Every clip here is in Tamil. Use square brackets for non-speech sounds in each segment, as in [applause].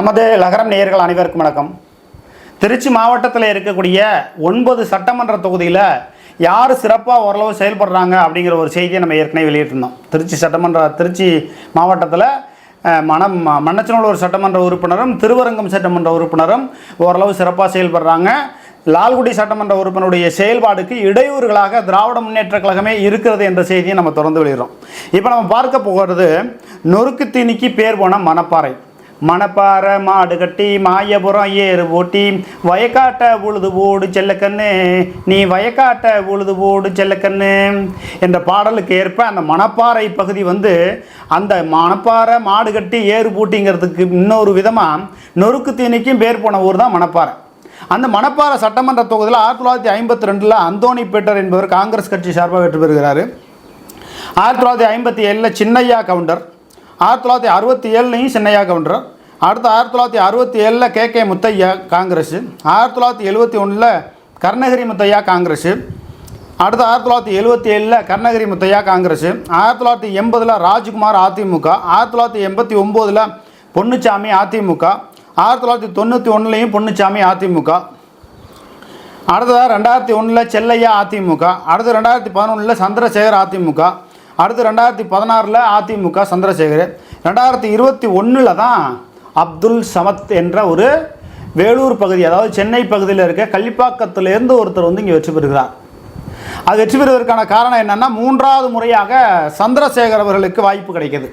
நமது லகரம் நேயர்கள் அனைவருக்கும் வணக்கம். திருச்சி மாவட்டத்தில் இருக்கக்கூடிய ஒன்பது சட்டமன்ற தொகுதியில் யார் சிறப்பாக ஓரளவு செயல்படுறாங்க அப்படிங்கிற ஒரு செய்தியை நம்ம ஏற்கனவே வெளியிட்டிருந்தோம். திருச்சி சட்டமன்ற திருச்சி மாவட்டத்தில் அஹ், மணம் மண்ணச்சநல்லூர் சட்டமன்ற உறுப்பினரும் திருவரங்கம் சட்டமன்ற உறுப்பினரும் ஓரளவு சிறப்பாக செயல்படுறாங்க. லால்குடி சட்டமன்ற உறுப்பினருடைய செயல்பாடுக்கு இடையூறுகளாக திராவிட முன்னேற்ற கழகமே இருக்கிறது என்ற செய்தியை நம்ம தொடர்ந்து வெளியிடுறோம். இப்போ நம்ம பார்க்க போகிறது நொறுக்கு தீனிக்கு பேர் போன மணப்பாறை. மணப்பாறை மாடு கட்டி மாயபுரம் ஏறு போட்டி. வயக்காட்ட உழுது போடு செல்லக்கண்ணு நீ வயக்காட்ட உழுது போடு செல்லக்கண்ணு என்ற பாடலுக்கு ஏற்ப அந்த மணப்பாறை பகுதி வந்து அந்த மணப்பாறை மாடு கட்டி ஏறு பூட்டிங்கிறதுக்கு இன்னொரு விதமாக நொறுக்கு தீனிக்கும் பேர் போன ஊர் தான் மணப்பாறை. அந்த மணப்பாறை சட்டமன்ற தொகுதியில் ஆயிரத்தி தொள்ளாயிரத்தி ஐம்பத்தி ரெண்டில் அந்தோணி பேட்டர் என்பவர் காங்கிரஸ் கட்சி சார்பாக வெற்றி பெறுகிறார். ஆயிரத்தி தொள்ளாயிரத்தி ஐம்பத்தி ஏழில் சின்னையா கவுண்டர் ஆயிரத்தி தொள்ளாயிரத்தி அறுபத்தி ஏழுலையும் சின்னையா கவுண்டர். அடுத்து ஆயிரத்தி தொள்ளாயிரத்தி அறுபத்தி ஏழில் கே கே முத்தையா காங்கிரஸ். ஆயிரத்தி தொள்ளாயிரத்தி எழுபத்தி ஒன்றில் கருணகிரி முத்தையா காங்கிரஸ். அடுத்து ஆயிரத்தி தொள்ளாயிரத்தி எழுபத்தி ஏழில் கருணகிரி முத்தையா காங்கிரஸ். ஆயிரத்தி தொள்ளாயிரத்தி எண்பதில் ராஜ்குமார் அதிமுக. ஆயிரத்தி தொள்ளாயிரத்தி எண்பத்தி ஒம்போதில் பொன்னுச்சாமி அதிமுக. ஆயிரத்தி தொள்ளாயிரத்தி தொண்ணூற்றி ஒன்றுலையும் பொன்னுச்சாமி அதிமுக. அடுத்ததாக ரெண்டாயிரத்தி ஒன்றில் செல்லையா அதிமுக. அடுத்து ரெண்டாயிரத்தி பதினொன்றில் சந்திரசேகர் அதிமுக. அடுத்து ரெண்டாயிரத்தி பதினாறில் அதிமுக சந்திரசேகர். ரெண்டாயிரத்தி இருபத்தி ஒன்றில் தான் அப்துல் சமத் என்ற ஒரு வேலூர் பகுதி அதாவது சென்னை பகுதியில் இருக்க கள்ளிப்பாக்கத்திலேருந்து ஒருத்தர் வந்து இங்கே வெற்றி பெறுகிறார். அது வெற்றி பெறுவதற்கான காரணம் என்னென்னா மூன்றாவது முறையாக சந்திரசேகர் அவர்களுக்கு வாய்ப்பு கிடைக்கிது.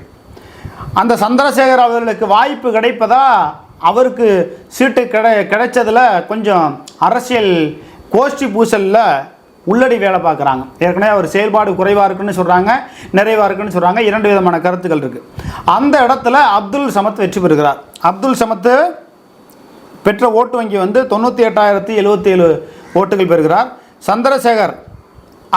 அந்த சந்திரசேகர் அவர்களுக்கு வாய்ப்பு கிடைப்பதா அவருக்கு சீட்டு கிடை கிடைச்சதில் கொஞ்சம் அரசியல் கோஷ்டி பூசலில் உள்ளடி வேலை பார்க்குறாங்க. ஏற்கனவே அவர் செயல்பாடு குறைவாக இருக்குன்னு சொல்கிறாங்க நிறைவாக இருக்குன்னு சொல்கிறாங்க இரண்டு விதமான கருத்துக்கள் இருக்குது அந்த இடத்துல அப்துல் சமத் வெற்றி பெறுகிறார். அப்துல் சமத்து பெற்ற ஓட்டு வங்கி வந்து தொண்ணூற்றி எட்டாயிரத்தி எழுபத்தி ஏழு ஓட்டுகள் பெறுகிறார். சந்திரசேகர்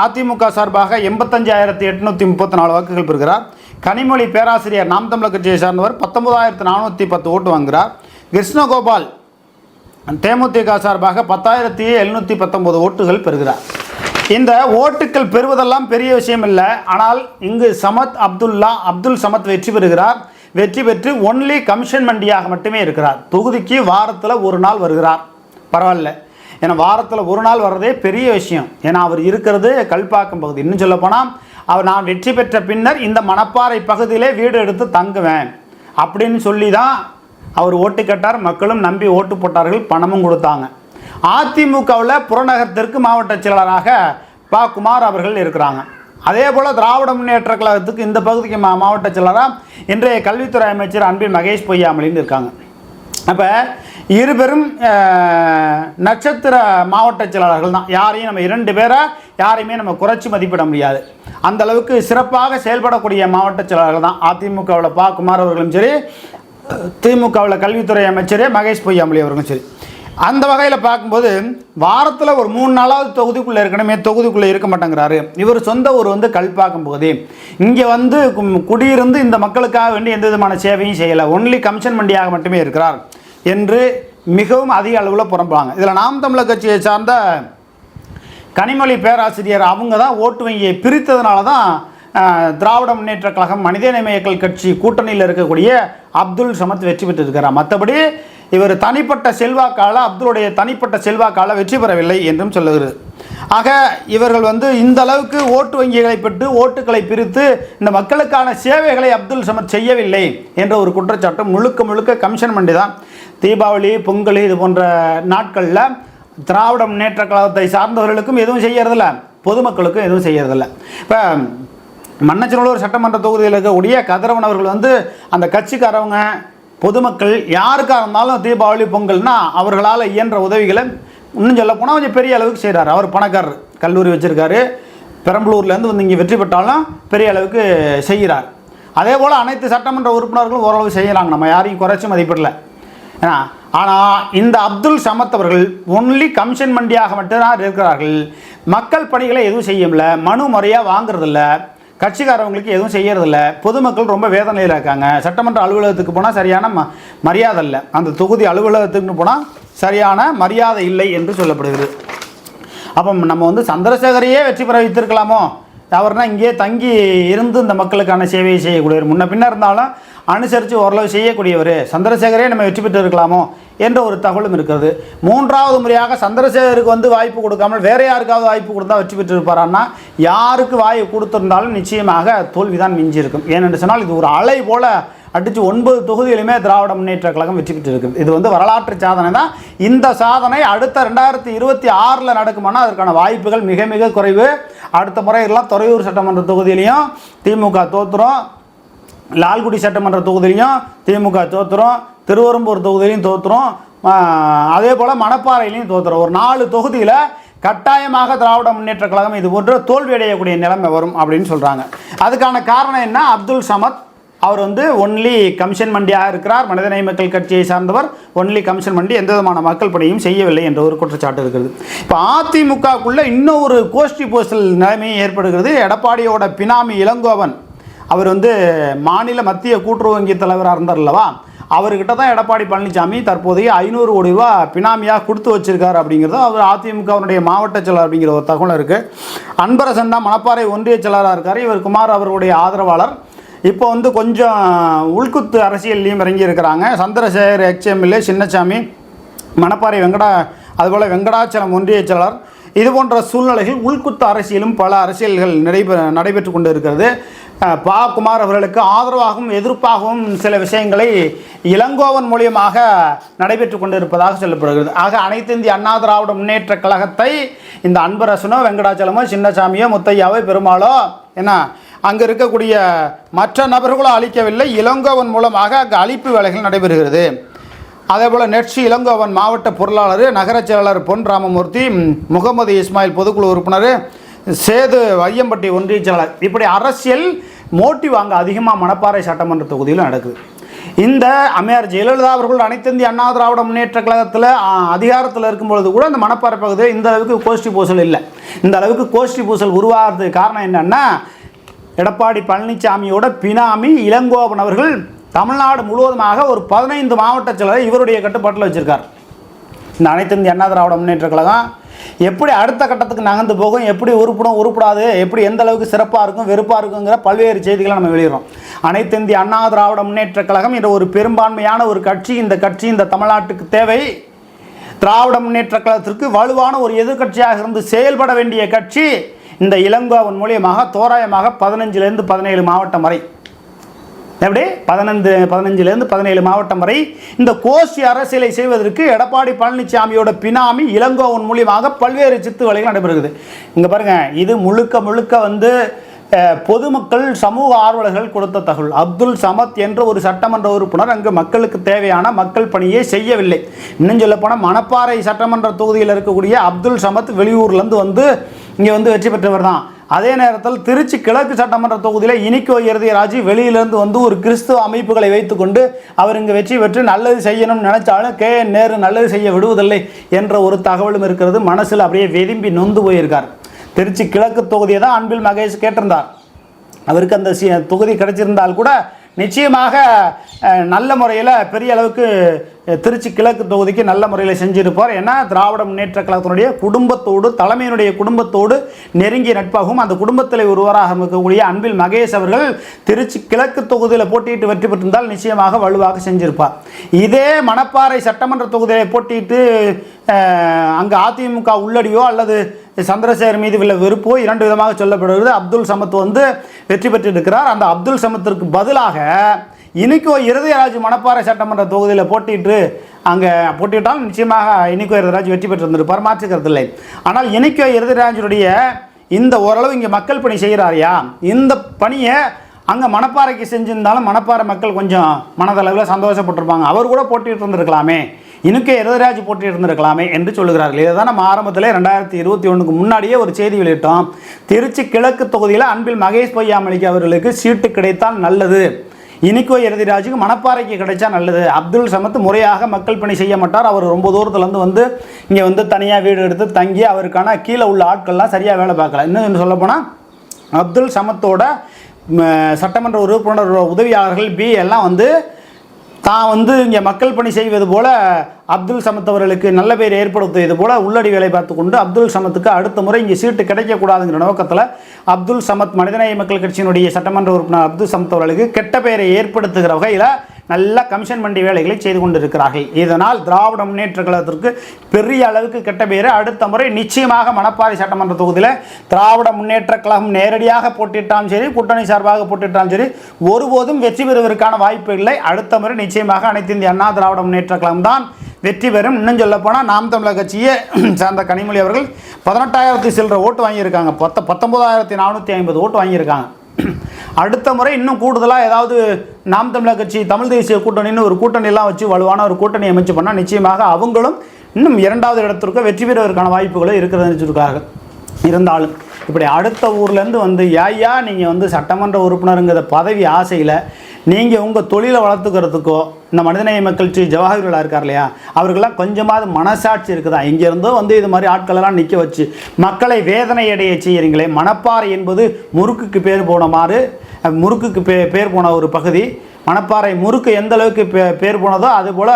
அதிமுக சார்பாக எண்பத்தஞ்சாயிரத்தி எட்நூற்றி முப்பத்தி நாலு வாக்குகள் பெறுகிறார். கனிமொழி பேராசிரியர் நாம் தமிழர் கட்சியை சார்ந்தவர் பத்தொன்பதாயிரத்து நானூற்றி பத்து ஓட்டு வாங்குகிறார். கிருஷ்ணகோபால் தேமுதிக சார்பாக பத்தாயிரத்தி எழுநூற்றி பத்தொம்போது ஓட்டுகள் பெறுகிறார். இந்த ஓட்டுக்கள் பெறுவதெல்லாம் பெரிய விஷயம் இல்லை. ஆனால் இங்கு சமத் அப்துல்லா அப்துல் சமத் வெற்றி பெறுகிறார். வெற்றி பெற்று ஒன்லி கமிஷன் மண்டியாக மட்டுமே இருக்கிறார். தொகுதிக்கு வாரத்தில் ஒரு நாள் வருகிறார். பரவாயில்ல. ஏன்னா வாரத்தில் ஒரு நாள் வர்றதே பெரிய விஷயம். ஏன்னா அவர் இருக்கிறது கல்பாக்கம் பகுதி. இன்னும் சொல்லப்போனால் அவர் நான் வெற்றி பெற்ற பின்னர் இந்த மணப்பாறை பகுதியிலே வீடு எடுத்து தங்குவேன். அப்படின்னு சொல்லி தான் அவர் ஓட்டு கேட்டார் மக்களும் நம்பி ஓட்டு போட்டார்கள் பணமும் கொடுத்தாங்க. அதிமுகவில் புறநகர் தெற்கு மாவட்ட செயலாளராக ப. குமார் அவர்கள் இருக்கிறாங்க. அதே போல் திராவிட முன்னேற்ற கழகத்துக்கு இந்த பகுதிக்கு மா மாவட்ட செயலராக இன்றைய கல்வித்துறை அமைச்சர் அன்பில் மகேஷ் பொய்யாமலின்னு இருக்காங்க. அப்போ இருபெரும் நட்சத்திர மாவட்ட செயலாளர்கள் தான். யாரையும் நம்ம இரண்டு பேரை யாரையுமே நம்ம குறைச்சி மதிப்பிட முடியாது. அந்த அளவுக்கு சிறப்பாக செயல்படக்கூடிய மாவட்ட செயலாளர்கள் தான். அதிமுகவில் பா. குமார் அவர்களும் சரி திமுகவில் கல்வித்துறை அமைச்சர் மகேஷ் பொய்யாமொழி அவர்களும் சரி. அந்த வகையில் பார்க்கும்போது வாரத்தில் ஒரு மூணு நாளாவது தொகுதிக்குள்ளே இருக்கணுமே தொகுதிக்குள்ளே இருக்க மாட்டேங்கிறாரு. இவர் சொந்த ஊர் வந்து கல்பாக்கும் போது இங்கே வந்து குடியிருந்து இந்த மக்களுக்காக வேண்டி எந்த விதமான சேவையும் செய்யலை. ஒன்லி கமிஷன் மண்டியாக மட்டுமே இருக்கிறார் என்று மிகவும் அதிக அளவில் புறம்புறாங்க இதில் நாம் தமிழர் கட்சியை சார்ந்த கனிமொழி பேராசிரியர் அவங்க தான் ஓட்டு வங்கியை பிரித்ததுனால தான் திராவிட முன்னேற்ற கழகம் மனிதநேயக்கள் கட்சி கூட்டணியில் இருக்கக்கூடிய அப்துல் சமத் வெற்றி பெற்றிருக்கிறார். மற்றபடி இவர் தனிப்பட்ட செல்வாக்கால அப்துலுடைய தனிப்பட்ட செல்வாக்கால வெற்றி பெறவில்லை என்றும் சொல்லுகிறது. ஆக இவர்கள் வந்து இந்த அளவுக்கு ஓட்டு வங்கிகளை பெற்று ஓட்டுகளை பிரித்து இந்த மக்களுக்கான சேவைகளை அப்துல் சமத் செய்யவில்லை என்ற ஒரு குற்றச்சாட்டு முழுக்க முழுக்க கமிஷன் பண்ணி தான் தீபாவளி பொங்கல் இது போன்ற நாட்களில் திராவிட முன்னேற்ற கழகத்தை சார்ந்தவர்களுக்கும் எதுவும் செய்யறதில்ல. பொதுமக்களுக்கும் எதுவும் செய்யறதில்ல. இப்போ மன்னச்சநல்லூர் சட்டமன்ற தொகுதியில் இருக்கக்கூடிய கதிரவன் அவர்கள் வந்து அந்த கட்சிக்காரவங்க பொதுமக்கள் யாருக்காக இருந்தாலும் தீபாவளி பொங்கல்னா அவர்களால் இயன்ற உதவிகளை இன்னும் சொல்ல போனால் கொஞ்சம் பெரிய அளவுக்கு செய்கிறார் அவர் பணக்காரர் கல்லூரி வச்சுருக்காரு. பெரம்பலூர்லேருந்து வந்து இங்கே வெற்றி பெற்றாலும் பெரிய அளவுக்கு செய்கிறார். அதே போல் அனைத்து சட்டமன்ற உறுப்பினர்களும் ஓரளவு செய்கிறாங்க நம்ம யாரையும் குறைச்சி மதிப்பிடல. ஏன்னா ஆனால் இந்த அப்துல் சமத் அவர்கள் ஒன்லி கமிஷன் மண்டியாக மட்டும்தான் இருக்கிறார்கள். மக்கள் பணிகளை எதுவும் செய்யல மனு முறையாக வாங்குறதில்ல. கட்சிக்காரவங்களுக்கு எதுவும் செய்யறதில்ல. பொதுமக்கள் ரொம்ப வேதனையில் இருக்காங்க. சட்டமன்ற அலுவலகத்துக்கு போனால் சரியான ம மரியாதை இல்லை. அந்த தொகுதி அலுவலகத்துக்கு போனால் சரியான மரியாதை இல்லை என்று சொல்லப்படுகிறது. அப்போ நம்ம வந்து சந்திரசேகரையே வெற்றி பெற வைத்திருக்கலாமோ? அவர்னா இங்கேயே தங்கி இருந்து இந்த மக்களுக்கான சேவையை செய்யக்கூடியவர். முன்ன பின்ன இருந்தாலும் அனுசரித்து ஓரளவு செய்யக்கூடியவர். சந்திரசேகரே நம்ம வெற்றி பெற்று இருக்கலாமோ என்ற ஒரு தகவலும் இருக்கிறது. மூன்றாவது முறையாக சந்திரசேகருக்கு வந்து வாய்ப்பு கொடுக்காமல் வேற யாருக்காவது வாய்ப்பு கொடுத்தா வெற்றி பெற்றிருப்பாரான்னா யாருக்கு வாய்ப்பு கொடுத்துருந்தாலும் நிச்சயமாக தோல்விதான் மிஞ்சி இருக்கும் ஏனென்று சொன்னால் இது ஒரு அலை போல அடித்து ஒன்பது தொகுதியிலுமே திராவிட முன்னேற்ற கழகம் வெற்றி பெற்று இருக்குது இது வந்து வரலாற்று சாதனை தான். இந்த சாதனை அடுத்த ரெண்டாயிரத்தி இருபத்தி ஆறில் நடக்குமானா அதற்கான வாய்ப்புகள் மிக மிக குறைவு. அடுத்த முறை எல்லாம் துறையூர் சட்டமன்ற தொகுதியிலையும் திமுக தோத்துரும். லால்குடி சட்டமன்ற தொகுதியிலையும் திமுக தோத்துரும். திருவெரும்பூர் தொகுதியிலையும் தோத்துரும். அதே போல் மணப்பாறையிலையும் தோத்துரும். ஒரு நாலு தொகுதியில் கட்டாயமாக திராவிட முன்னேற்ற கழகம் இது போன்ற தோல்வி அடையக்கூடிய நிலைமை வரும் அப்படின்னு சொல்கிறாங்க அதுக்கான காரணம் என்ன? அப்துல் சமத் அவர் வந்து ஒன்லி கமிஷன் மண்டியாக இருக்கிறார். மனிதநேய மக்கள் கட்சியை சார்ந்தவர் ஒன்லி கமிஷன் மண்டி எந்த விதமான மக்கள் பணியும் செய்யவில்லை என்ற ஒரு குற்றச்சாட்டு இருக்கிறது. இப்போ அதிமுகக்குள்ள இன்னும் ஒரு கோஷ்டி போஸ்டல் நிலைமையும் ஏற்படுகிறது. எடப்பாடியோட பினாமி இளங்கோவன் அவர் வந்து மாநில மத்திய கூட்டுறவு வங்கி தலைவராக இருந்தார் அல்லவா? அவர்கிட்ட தான் எடப்பாடி பழனிசாமி தற்போதைய ஐநூறு கோடி ரூபா பினாமியாக கொடுத்து வச்சிருக்காரு அப்படிங்கிறது அவர் அதிமுகவினுடைய மாவட்ட செயலர் அப்படிங்கிற ஒரு தகவல் இருக்குது அன்பரசன் தான் மணப்பாறை ஒன்றிய செயலராக இருக்கார். இவர் குமார் அவருடைய ஆதரவாளர். இப்போ வந்து கொஞ்சம் உள்குத்து அரசியல்லையும் இறங்கி இருக்கிறாங்க சந்திரசேகர் எக்ஸ்எம்எல்ஏ சின்னசாமி மணப்பாறை வெங்கடா அதுபோல் வெங்கடாச்சலம் ஒன்றிய செயலர் இது போன்ற சூழ்நிலைகள் உள்குத்து அரசியலும் பல அரசியல்கள் நடைபெற நடைபெற்று கொண்டு இருக்கிறது பா. குமார் அவர்களுக்கு ஆதரவாகவும் எதிர்ப்பாகவும் சில விஷயங்களை இளங்கோவன் மூலியமாக நடைபெற்று கொண்டு இருப்பதாக சொல்லப்படுகிறது. ஆக அனைத்து இந்திய அண்ணா திராவிட முன்னேற்ற கழகத்தை இந்த அன்பரசனோ வெங்கடாச்சலமோ சின்னசாமியோ முத்தையாவோ பெருமாளோ என்ன அங்கே இருக்கக்கூடிய மற்ற நபர்களும் அழிக்கவில்லை. இளங்கோவன் மூலமாக அங்கு அழிப்பு வேலைகள் நடைபெறுகிறது. அதேபோல் நெட்ஸி இளங்கோவன் மாவட்ட பொருளாளர் நகரச் செயலாளர் பொன் ராமமூர்த்தி முகமது இஸ்மாயில் பொதுக்குழு உறுப்பினர் சேது வையம்பட்டி ஒன்றிய செயலாளர். இப்படி அரசியல் மோட்டிவ் அங்கே அதிகமாக மணப்பாறை சட்டமன்ற தொகுதியில் நடக்குது. இந்த அம்மையார் ஜெயலலிதா அவர்கள் அனைத்து இந்திய அண்ணா திராவிட முன்னேற்ற கழகத்தில் அதிகாரத்தில் இருக்கும் பொழுது கூட இந்த மணப்பாறை பகுதியில் இந்த அளவுக்கு கோஷ்டி பூசல் இல்லை. இந்த அளவுக்கு கோஷ்டி பூசல் உருவாகிறதுக்கு காரணம் என்னென்னா எடப்பாடி பழனிசாமியோட பினாமி இளங்கோவன் அவர்கள் தமிழ்நாடு முழுவதுமாக ஒரு பதினைந்து மாவட்ட செயலரை இவருடைய கட்டுப்பாட்டில் வச்சுருக்கார். இந்த அனைத்து இந்திய அண்ணா திராவிட முன்னேற்ற கழகம் எப்படி அடுத்த கட்டத்துக்கு நகர்ந்து போகும் எப்படி உருப்படும் உருப்படாது எப்படி எந்த அளவுக்கு சிறப்பாக இருக்கும் வெறுப்பாக இருக்குங்கிற பல்வேறு செய்திகளை நம்ம வெளியிடுறோம். அனைத்து இந்திய அண்ணா திராவிட முன்னேற்ற கழகம் என்ற ஒரு பெரும்பான்மையான ஒரு கட்சி இந்த கட்சி இந்த தமிழ்நாட்டுக்கு தேவை. திராவிட முன்னேற்ற கழகத்திற்கு வலுவான ஒரு எதிர்க்கட்சியாக இருந்து செயல்பட வேண்டிய கட்சி இந்த இளங்கோவன் மூலியமாக தோராயமாக பதினஞ்சிலேருந்து பதினேழு மாவட்டம் வரை. எப்படி? பதினஞ்சு பதினஞ்சுலேருந்து பதினேழு மாவட்டம் வரை இந்த கோஷ்டி அரசியலை செய்வதற்கு எடப்பாடி பழனிசாமியோட பினாமி இளங்கோவன் மூலியமாக பல்வேறு சித்து வேலைகள் நடைபெறுகிறது. இங்கே பாருங்க இது முழுக்க முழுக்க வந்து பொதுமக்கள் சமூக ஆர்வலர்கள் கொடுத்த தகவல். அப்துல் சமத் என்ற ஒரு சட்டமன்ற உறுப்பினர் அங்கு மக்களுக்கு தேவையான மக்கள் பணியை செய்யவில்லை. இன்னும் சொல்லப்போனால் மணப்பாறை சட்டமன்ற தொகுதியில் இருக்கக்கூடிய அப்துல் சமத் வெளியூர்லேருந்து வந்து இங்கே வந்து வெற்றி பெற்றவர் தான். அதே நேரத்தில் திருச்சி கிழக்கு சட்டமன்ற தொகுதியில் இனிக்கோ இறுதியராஜ் வெளியிலிருந்து வந்து ஒரு கிறிஸ்துவ அமைப்புகளை வைத்துக்கொண்டு அவர் இங்கே வெற்றி பெற்று நல்லது செய்யணும்னு நினைச்சாலும் கே. என். நேரு நல்லது செய்ய விடுவதில்லை என்ற ஒரு தகவலும் இருக்கிறது. மனசில் அப்படியே வெதும்பி நொந்து போயிருக்கார். திருச்சி கிழக்கு தொகுதியை தான் அன்பில் மகேஷ் கேட்டிருந்தார். அவருக்கு அந்த தொகுதி கிடைச்சிருந்தால் கூட நிச்சயமாக நல்ல முறையில் பெரிய அளவுக்கு திருச்சி கிழக்கு தொகுதிக்கு நல்ல முறையில் செஞ்சிருப்பார். ஏன்னா திராவிட முன்னேற்ற கழகத்தினுடைய குடும்பத்தோடு தலைமையினுடைய குடும்பத்தோடு நெருங்கிய நட்பாகவும் அந்த குடும்பத்தில் ஒருவராக இருக்கக்கூடிய அன்பில் மகேஷ் அவர்கள் திருச்சி கிழக்கு தொகுதியில் போட்டியிட்டு வெற்றி பெற்றிருந்தால் நிச்சயமாக வலுவாக செஞ்சிருப்பார். இதே மணப்பாறை சட்டமன்ற தொகுதியை போட்டியிட்டு அங்கு அதிமுக உள்ளடியோ அல்லது சந்திரசேகர் மீது உள்ள வெறுப்போ இரண்டு விதமாக சொல்லப்படுகிறது. அப்துல் சமத் வந்து வெற்றி பெற்றிருக்கிறார். அந்த அப்துல் சமத்திற்கு பதிலாக இனிக்கோ இருதயராஜ் மணப்பாறை சட்டமன்ற தொகுதியில் போட்டிட்டு அங்கே போட்டிட்டால் நிச்சயமாக இனிக்கோ இருதராஜ் வெற்றி பெற்றிருந்திருப்பார் மாற்றுக்கிறது இல்லை ஆனால் இனிக்கோ இருதயராஜனுடைய இந்த ஓரளவு இங்கே மக்கள் பணி செய்கிறாரியா? இந்த பணியை அங்கே மணப்பாறைக்கு செஞ்சிருந்தாலும் மணப்பாறை மக்கள் கொஞ்சம் மனதளவில் சந்தோஷப்பட்டிருப்பாங்க. அவர் கூட போட்டிட்டு இருந்திருக்கலாமே. இனுக்கே இருதராஜ் போட்டிட்டு இருந்திருக்கலாமே என்று சொல்லுகிறார்கள். இதை தான் நம்ம ஆரம்பத்தில் ரெண்டாயிரத்தி இருபத்தி ஒன்றுக்கு முன்னாடியே ஒரு செய்தி வெளியிட்டோம். திருச்சி கிழக்கு தொகுதியில் அன்பில் மகேஷ் பொய்யாமலிக்கு அவர்களுக்கு சீட்டு கிடைத்தால் நல்லது. இனிக்கோ இறுதிராஜுக்கு மணப்பாறைக்கு கிடைச்சா நல்லது. அப்துல் சமத் முறையாக மக்கள் பணி செய்ய மாட்டார். அவர் ரொம்ப தூரத்துலேருந்து வந்து இங்கே வந்து தனியாக வீடு எடுத்து தங்கி அவருக்கான கீழே உள்ள ஆட்கள்லாம் சரியாக வேலை பார்க்கல. இன்னும் சொல்லப்போனால் அப்துல் சமத்தோட சட்டமன்ற உறுப்பினர் உதவியாளர்கள் பி எல்லாம் வந்து தான் வந்து இங்கே மக்கள் பணி செய்வது போல அப்துல் சமத் அவர்களுக்கு நல்ல பேர் ஏற்படுத்துவது போல உள்ளடி வேலை பார்த்து கொண்டு அப்துல் சமத்துக்கு அடுத்த முறை இங்கே சீட்டு கிடைக்கக்கூடாதுங்கிற நோக்கத்தில் அப்துல் சமத் மனிதநேய மக்கள் கட்சியினுடைய சட்டமன்ற உறுப்பினர் அப்துல் சமத் அவர்களுக்கு கெட்ட பெயரை ஏற்படுத்துகிற வகையில் நல்ல கமிஷன் வண்டி வேலைகளை செய்து கொண்டிருக்கிறார்கள். இதனால் திராவிட முன்னேற்ற கழகத்திற்கு பெரிய அளவுக்கு கெட்ட பெயர் அடுத்த முறை நிச்சயமாக மணப்பாறை சட்டமன்ற தொகுதியில் திராவிட முன்னேற்ற கழகம் நேரடியாக போட்டிட்டாலும் சரி கூட்டணி சார்பாக போட்டிட்டாலும் சரி ஒருபோதும் வெற்றி பெறுவதற்கான வாய்ப்பு இல்லை. அடுத்த முறை நிச்சயமாக அனைத்து இந்திய அண்ணா திராவிட முன்னேற்ற கழகம் தான் வெற்றி பெறும். இன்னும் சொல்ல போனால் நாம் தமிழர் கட்சியை [clears throat] சார்ந்த கனிமொழி அவர்கள் பதினெட்டாயிரத்தி சில்லற ஓட்டு வாங்கியிருக்காங்க. பத்த பத்தொன்பதாயிரத்தி நானூற்றி ஐம்பது ஓட்டு வாங்கியிருக்காங்க. அடுத்த முறை இன்னும் கூடுதலாக ஏதாவது நாம் தமிழர் கட்சி தமிழ் தேசிய கூட்டணின்னு ஒரு கூட்டணியெல்லாம் வச்சு வலுவான ஒரு கூட்டணி அமைச்சு பண்ணால் நிச்சயமாக அவங்களும் இன்னும் இரண்டாவது இடத்திற்கு வெற்றி பெறுவதற்கான வாய்ப்புகளும் இருக்கிறதுன்னு சொல்லியிருக்காங்க. இருந்தாலும் இப்படி அடுத்த ஊர்லேருந்து வந்து ஐயா நீங்கள் வந்து சட்டமன்ற உறுப்பினருங்கிற பதவி ஆசையில் நீங்கள் உங்கள் தொழிலை வளர்த்துக்கிறதுக்கோ இந்த மனிதநேய மக்கள் ஸ்ரீ ஜவஹர்லா இருக்கார் இல்லையா அவர்களாம் கொஞ்சமாவது மனசாட்சி இருக்குதா? இங்கேருந்தோ வந்து இது மாதிரி ஆட்களெல்லாம் நிற்க வச்சு மக்களை வேதனை அடைய செய்கிறீங்களே மணப்பாறை என்பது முறுக்குக்கு பேர் போன மாதிரி முறுக்குக்கு பே பேர் போன ஒரு பகுதி. மணப்பாறை முறுக்கு எந்த அளவுக்கு பே பேர் போனதோ அதுபோல்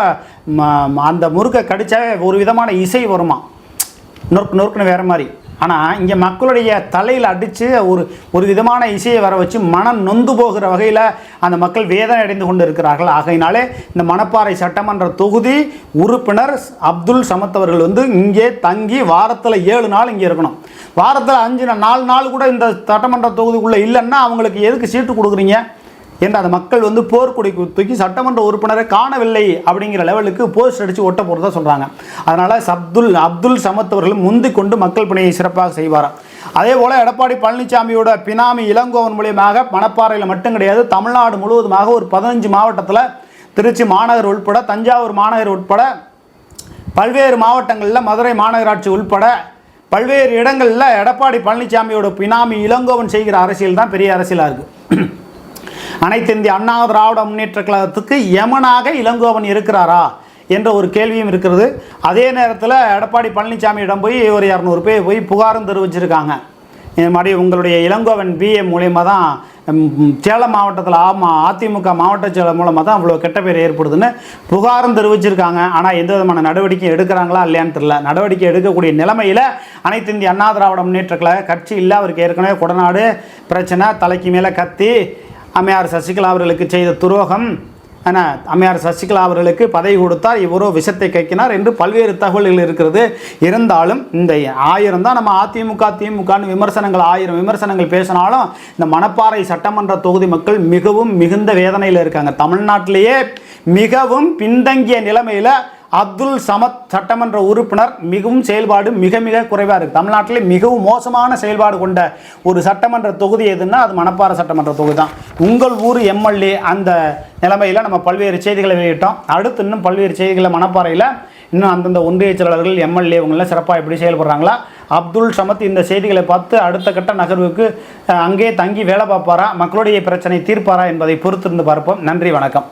அந்த முறுக்கை கடித்தா ஒரு விதமான இசை வருமா? நொறுக்கு நொறுக்குன்னு வேறு மாதிரி. ஆனால் இங்கே மக்களுடைய தலையில் அடித்து ஒரு ஒரு விதமான இசையை வர வச்சு மனம் நொந்து போகிற வகையில் அந்த மக்கள் வேதனை அடைந்து கொண்டு இருக்கிறார்கள் ஆகையினாலே இந்த மணப்பாறை சட்டமன்ற தொகுதி உறுப்பினர் அப்துல் சமத் அவர்கள் வந்து இங்கே தங்கி வாரத்தில் ஏழு நாள் இங்கே இருக்கணும். வாரத்தில் அஞ்சு நாலு நாள் கூட இந்த சட்டமன்ற தொகுதிக்குள்ளே இல்லைன்னா அவங்களுக்கு எதுக்கு சீட்டு கொடுக்குறீங்க? என்று அந்த மக்கள் வந்து போர்க்குடி தூக்கி சட்டமன்ற உறுப்பினரை காணவில்லை அப்படிங்கிற லெவலுக்கு போஸ்ட் அடித்து ஒட்ட போகிறதா சொல்கிறாங்க அதனால் அப்துல் அப்துல் சமத் அவர்கள் முந்தி கொண்டு மக்கள் பணியை சிறப்பாக செய்வாராம் அதே போல் எடப்பாடி பழனிசாமியோட பினாமி இளங்கோவன் மூலியமாக மணப்பாறையில் மட்டும் கிடையாது தமிழ்நாடு முழுவதுமாக ஒரு பதினஞ்சு மாவட்டத்தில் திருச்சி மாநகர் உட்பட தஞ்சாவூர் மாநகர் உட்பட பல்வேறு மாவட்டங்களில் மதுரை மாநகராட்சி உள்பட பல்வேறு இடங்களில் எடப்பாடி பழனிசாமியோட பினாமி இளங்கோவன் செய்கிற அரசியல் தான் பெரிய அரசியலாக இருக்குது அனைத்து இந்திய அண்ணா திராவிட முன்னேற்ற கழகத்துக்கு யமனாக இளங்கோவன் இருக்கிறாரா என்ற ஒரு கேள்வியும் இருக்கிறது. அதே நேரத்தில் எடப்பாடி பழனிசாமியிடம் போய் ஒரு இரநூறு பேர் போய் புகாரும் தெரிவிச்சிருக்காங்க. இது மாதிரி உங்களுடைய இளங்கோவன் பிஏ மூலயமா தான் சேலம் மாவட்டத்தில் ஆமா அதிமுக மாவட்ட செயலர் மூலமாக தான் அவ்வளோ கெட்ட பேர் ஏற்படுதுன்னு புகாரும் தெரிவிச்சிருக்காங்க. ஆனால் எந்த விதமான நடவடிக்கை எடுக்கிறாங்களா இல்லையான்னு தெரியல. நடவடிக்கை எடுக்கக்கூடிய நிலைமையில் அனைத்து இந்திய அண்ணா திராவிட முன்னேற்ற கழக கட்சி இல்லை அவருக்கு ஏற்கனவே கொடநாடு பிரச்சனை தலைக்கு மேலே கத்தி அம்மையார் சசிகலா அவர்களுக்கு செய்த துரோகம் என அம்மையார் சசிகலா அவர்களுக்கு பதவி கொடுத்தார். இவரோ விஷத்தை கைக்கினார் என்று பல்வேறு தகவல்கள் இருக்கிறது. இருந்தாலும் இந்த ஆயிரம் தான் நம்ம அதிமுக திமுகன்னு விமர்சனங்கள் ஆயிரம் விமர்சனங்கள் பேசினாலும் இந்த மணப்பாறை சட்டமன்ற தொகுதி மக்கள் மிகவும் மிகுந்த வேதனையில் இருக்காங்க. தமிழ்நாட்டிலேயே மிகவும் பின்தங்கிய நிலைமையில் அப்துல் சமத் சட்டமன்ற உறுப்பினர் மிகவும் செயல்பாடு மிக மிக குறைவாக இருக்குது தமிழ்நாட்டிலே மிகவும் மோசமான செயல்பாடு கொண்ட ஒரு சட்டமன்ற தொகுதி எதுன்னா அது மணப்பாறை சட்டமன்ற தொகுதி தான் உங்கள் ஊர் எம்எல்ஏ அந்த நிலைமையில் நம்ம பல்வேறு செய்திகளை வெளியிட்டோம். அடுத்து இன்னும் பல்வேறு செய்திகளை மணப்பாறையில் இன்னும் அந்தந்த ஒன்றிய செயலாளர்கள் எம்எல்ஏ இவங்களாம் சிறப்பாக எப்படி செயல்படுறாங்களா? அப்துல் சமத் இந்த செய்திகளை பார்த்து அடுத்த கட்ட நகர்வுக்கு அங்கே தங்கி வேலை பார்ப்பாரா? மக்களுடைய பிரச்சனை தீர்ப்பாரா என்பதை பொறுத்திருந்து பார்ப்போம். நன்றி வணக்கம்.